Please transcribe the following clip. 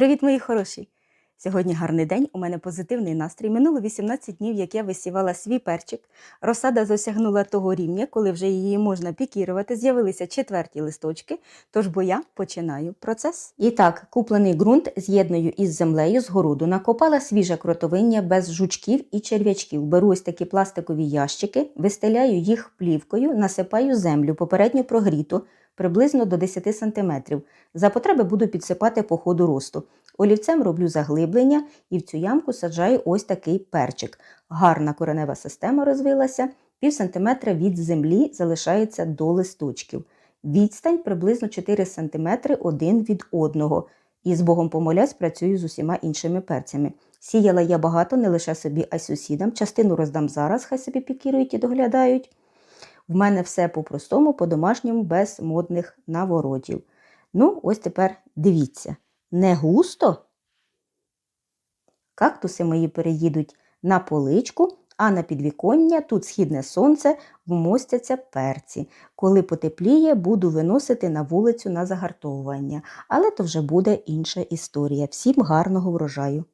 Привіт, мої хороші! Сьогодні гарний день, у мене позитивний настрій. Минуло 18 днів, як я висівала свій перчик. Розсада досягнула того рівня, коли вже її можна пікірувати. З'явилися четверті листочки, тож бо я починаю процес. І так, куплений ґрунт з'єдную із землею з городу. Накопала свіже кротовиння без жучків і черв'ячків. Беру ось такі пластикові ящики, вистеляю їх плівкою, насипаю землю, попередньо прогріту, приблизно до 10 см. За потреби буду підсипати по ходу росту. Олівцем роблю заглиблення і в цю ямку саджаю ось такий перчик. Гарна коренева система розвилася, пів сантиметра від землі залишається до листочків. Відстань приблизно 4 см один від одного. І з Богом помолясь, працюю з усіма іншими перцями. Сіяла я багато не лише собі, а й сусідам. Частину роздам зараз, хай собі пікірують і доглядають. В мене все по-простому, по-домашньому, без модних наворотів. Ну, ось тепер дивіться. Не густо. Кактуси мої переїдуть на поличку, а на підвіконня тут східне сонце вмостяться перці. Коли потепліє, буду виносити на вулицю на загартовування. Але то вже буде інша історія. Всім гарного врожаю!